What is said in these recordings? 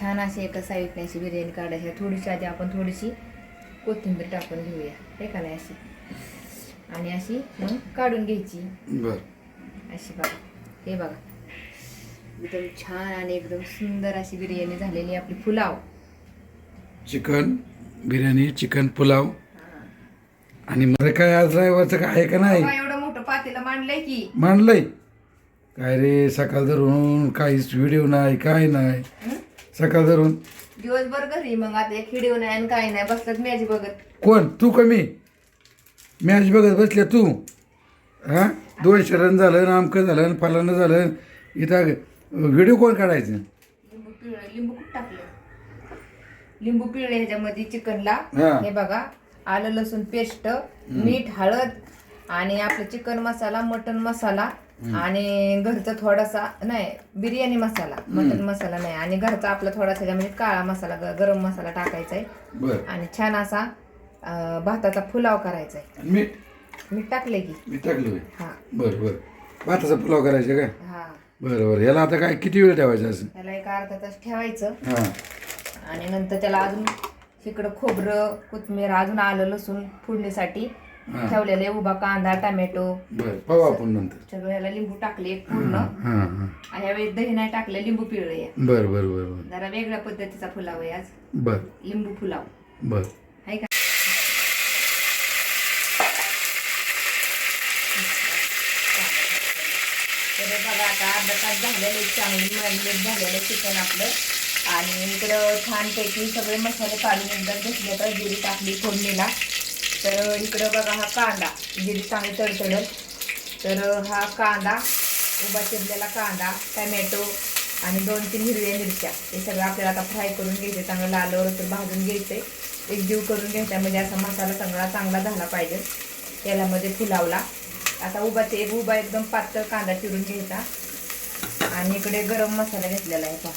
छान अशी एका साईडने अशी बिर्याणी काढायची. थोडीशी आधी आपण थोडीशी कोथिंबीर टाकून घेऊया. हे का नाही अशी? आणि अशी मग काढून घ्यायची. बर. अशी बघा. हे बघा. एकदम छान आणि एकदम सुंदर अशी बिर्याणी झालेली आपली pulao. Chicken biryani chicken pulao. आणि मला काय आज रविवारचं काय आहे का नाही? एवढं मोठं पातेलं मांडलंय की. मांडलंय? काय रे सकाळ धरून काहीच व्हिडिओ नाही काय नाही? सकाळ धरून. दिवसभर घरी मग आता एक हिडिओ नाही आणि काही नाही बसतात मॅच बघत. कोण? तू कमी मॅच बघत बसल्या तू? हा? दोनशे रन झालं आणि अमकं झालं आणि फलानं झालं. इथं व्हिडिओ कोण काढायचं? लिंबू पिळलं लिंबू कुठं टाकलं? लिंबू पिळले ह्याच्यामध्ये चिकनला. हा. हे बघा आलं लसूण पेस्ट मीठ हळद आणि आपलं चिकन मसाला मटन मसाला. आणि घरचा थोडासा नाही बिर्याणी मसाला मटन मसाला नाही. आणि घरचा आपला थोडासा त्याच्यामध्ये काळा मसाला ग- गरम मसाला टाकायचा आहे बर. आणि छान असा अं, भाताचा पुलाव करायचा आहे मीठ? मीठ टाकले की. मी टाकलं होय. हा. बरं बरं. भाताचा पुलाव करायचा काय हा. बरं बरं. याला आता काय किती वेळ ठेवायचा असं? त्याला एक अर्धा तास ठेवायचं. हां. आणि नंतर त्याला अजून इकडं खोबरं कोथमीर अजून आलं लसूण फोडणीसाठी. ठेवलेले उभा कांदा टमॅटो. बरं पाहू आपण नंतर. सगळं ह्याला लिंबू टाकले पूर्ण. हां हां आणि ह्यावेळी दही नाही टाकलं लिंबू पिळले बरं बरं बरं बरं. जरा वेगळ्या पद्धतीचा पुलाव आहे आज. बरं. लिंबू पुलाव. बरं. आहे का? तर बघा आता अर्धा तास झालेलं चांगली मॅरिनेट झालेलं चिकन आपलं. आणि इकडं छानपैकी सगळे मसाले काढून एकदम घेतले तर जिरी टाकली फोडणीला. तर इकडं बघा हा कांदा. म्हणजे जिरी चांगली तडतडत. तर हा कांदा उभा चिरलेला कांदा टमॅटो आणि दोन तीन हिरव्या मिरच्या. हे सगळं आपल्याला आता फ्राय करून घ्यायचं चांगलं लालवर तर भाजून घ्यायचं एक जीव करून घ्यायचा म्हणजे असा मसाला सगळा चांगला झाला पाहिजे. तेलामध्ये फुलावला. आता उभा ते एक उभा एकदम पातळ कांदा चिरून घ्यायचा. आणि इकडे गरम मसाला घेतलेला आहे पहा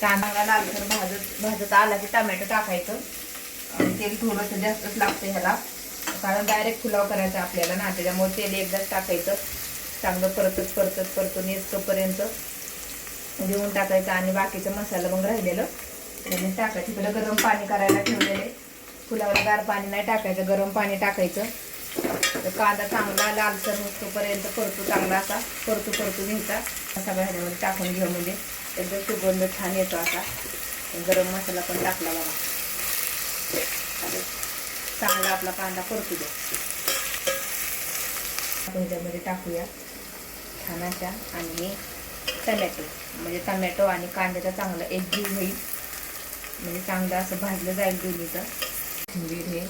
कांदा लालसर भाजत भाजत आला की टमॅटो टाकायचं. आणि तेल थोडंसं जास्तच लागतं ह्याला. कारण डायरेक्ट पुलाव करायचा आपल्याला ना त्याच्यामुळे तेल एकदाच टाकायचं. चांगलं परतत परतत परतून येतपर्यंत देऊन टाकायचं आणि बाकीचं मसाला मग राहिलेलं. त्याने टाकायचं. इकडं गरम पाणी करायला ठेवलेले फुलावर गार पाणी नाही टाकायचं गरम पाणी टाकायचं. तर कांदा चांगला लालसर होतोपर्यंत परतू चांगला असा. परतू परतू घ्यायचा. असा ह्याच्यामध्ये टाकून घेऊ म्हणजे. एकदम सुगंध छान येतो असा. गरम मसाला पण टाकला बघा. चांगला आपला कांदा परतू द्या आपण त्यामध्ये टाकूया छान अशा आणि टमॅटो. म्हणजे टमॅटो आणि कांद्याचा चांगला एक जीव होईल. म्हणजे चांगलं असं भाजलं जाईल दोन्हीचं. कोथिंबीर हे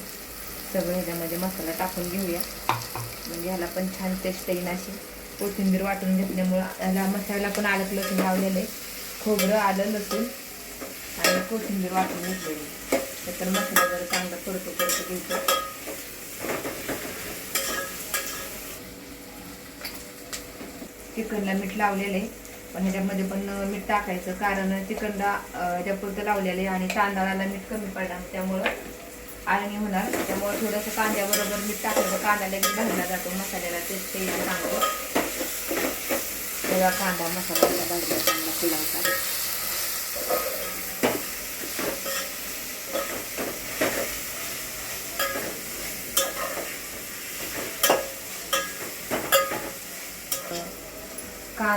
सगळं ह्याच्यामध्ये मसाला टाकून घेऊया. म्हणजे ह्याला पण छान टेस्ट येईल अशी. कोथिंबीर वाटून घेतल्यामुळं ह्याला मसाला पण आलं लसूण लावलेलं आहे. खोबरं आलं लसूण आणि कोथिंबीर वाटून घेतलेली तर मसाला जर चांगला परतो परतो घ्यायचं चिकनला मीठ लावलेलं आहे पण ह्याच्यामध्ये पण मीठ टाकायचं कारण चिकनला ह्याच्यापुरतं लावलेलं आहे आणि तांदळाला मीठ कमी पडणार त्यामुळं आळणी होणार त्यामुळं थोडंसं कांद्याबरोबर मीठ टाकायचं कांदा लगेच भाजला जातो मसाल्याला ते तेल चांगलं तेव्हा कांदा मसाला भाजला चांगला फुलावचा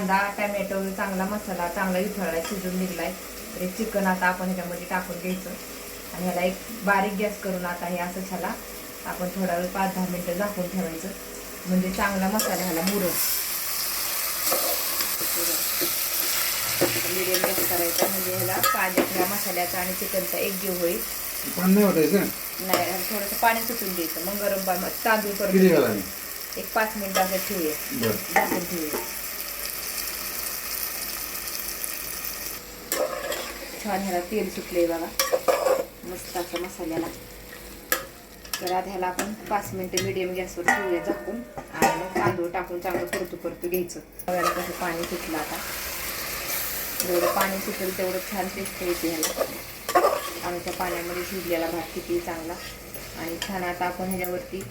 कांदा टमॅटो चांगला मसाला चांगला विथळला शिजून निघलाय. तर चिकन आता आपण ह्याच्यामध्ये टाकून घ्यायचं. आणि ह्याला एक बारीक गॅस करून आता हे असं ह्याला आपण थोडा वेळ पाच दहा मिनटं झाकून ठेवायचं. म्हणजे चांगला मसाला ह्याला मुरल मिडियम गॅस करायचा. म्हणजे ह्याला कांद्याच्या मसाल्याचा आणि चिकनचा एक जीव होईल. नाही थोडंसं पाणी सुटून द्यायचं. मग गरम पाणी तांदूळ करून एक पाच मिनिटं असं ठेवूया. झाकून ठेवूया. छान ह्याला तेल सुटले बघा. मस्त असं मसाल्याला. तर आता ह्याला आपण पाच मिनिटं मिडियम गॅसवर ठेवूया झाकून. आणि मग तांदूळ टाकून चांगलं परतू परतू घ्यायचं. तव्याला कसं पाणी सुटलं आता. जेवढं पाणी सुटेल तेवढं छान टेस्ट येते ह्याला. आणि त्या पाण्यामध्ये शिजलेला भात किती चांगला. आणि छान आता आपण ह्याच्यावरती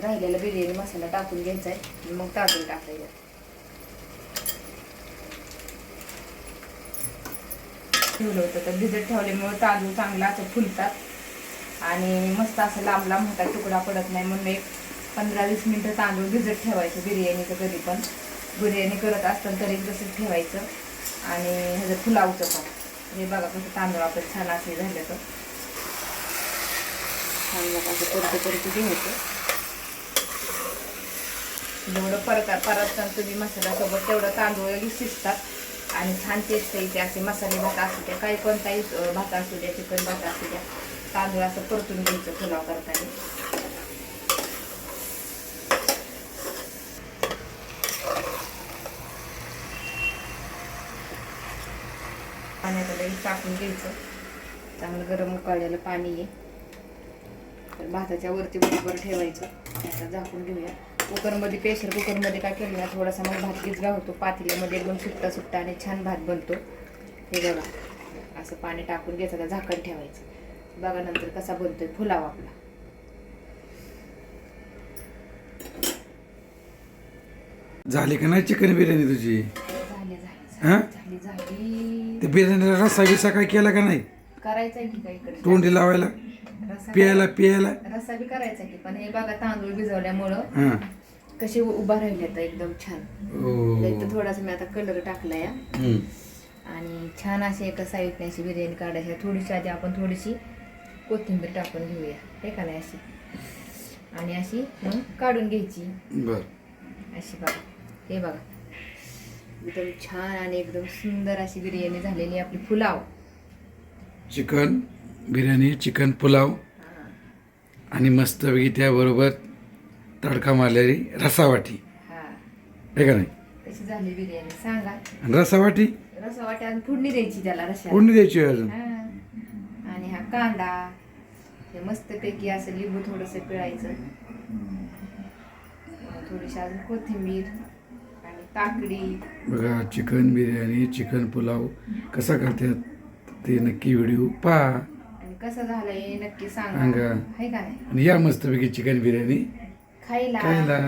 राहिलेला बिर्याणी मसाला टाकून घ्यायचा आहे. मग तांदूळ टाकायचं. ठेवलं होतं. तर भिजत ठेवल्यामुळे तांदूळ चांगला असं फुलतात. आणि मस्त असं लांब लांब होतात तुकडा पडत नाही म्हणून एक पंधरा वीस मिनटं तांदूळ भिजत ठेवायचं बिर्याणीचं कधी पण. बिर्याणी करत असताना तरी तसंच ठेवायचं. आणि ह्याचं फुलावचं पण. हे बघा कसं तांदूळ आपलं छान असे झालं तर. छान बघा असं परत परत घ्यायचं. जेवढं परत परत तुम्ही मसाल्यासोबत तेवढं तांदूळ शिजतात. आणि छान टेस्ट येते असे मसाले भात असू द्या काही कोणताही भात असू द्या चिकन भात असू द्या तांदूळ असं परतून घ्यायचं पुलाव करताना. पाण्यात लगेच टाकून घ्यायचं. चांगलं गरम उकळलेलं पाणी आहे. तर भाताच्या वरती बरोबर ठेवायचं. आता झाकून घेऊया. कुकरमध्ये प्रेशर कुकरमध्ये काय केलं ना थोडासा मग भात गिजगा होतो. पातेल्यामध्ये एकदम सुट्टा सुट्टा आणि छान भात बनतो. हे बघा असं पाणी टाकून घ्यायचं आता झाकण ठेवायचं. बघा नंतर कसा बनतोय फुलावा आपला. झाली का नाही चिकन बिर्याणी तुझी? झाली हा? झाली झाली. ते बिर्याणीला रस्सा बिस्सा काय केला का नाही? करायचं की काय इकडे? तोंडी लावायला? रस्सा पियायला पियायला? रस्सा बी करायचा की पण हे बघा तांदूळ भिजवल्यामुळं हां. कसे उभा राहिले आता एकदम छान. ओ तर थोडासा मी आता कलर टाकलाय हा. हम्म. आणि छान अशी एका साईडने अशी बिर्याणी काढायची. थोडीशी आधी आपण थोडीशी कोथिंबीर टाकून घेऊया. हे का नाही अशी? आणि अशी मग काढून घ्यायची. बर. अशी बघा. हे बघा. एकदम छान आणि एकदम सुंदर अशी बिर्याणी झालेली आपली pulao. Chicken biryani chicken pulao. हा. आणि मस्तपैकी त्याबरोबर तडका मारलेली रसावाटी. हा. का नाही? कशी झाली बिर्याणी. सांगा. आणि रसावाटी? रसा वाट्या फोडणी द्यायची त्याला रसा कोणी द्यायची अजून. आणि हा कांदा. हे मस्तपैकी असं लिंबू थोडंसं पिळायचं. थोडीशी अजून कोथिंबीर आणि काकडी. बघा चिकन बिर्याणी चिकन पुलाव कसा करतात ते नक्की व्हिडिओ पहा. आणि कसं झालंय हे नक्की सांगा. सांगा. आहे का नाही? आणि या मस्तपैकी चिकन बिर्याणी खायला. खायला.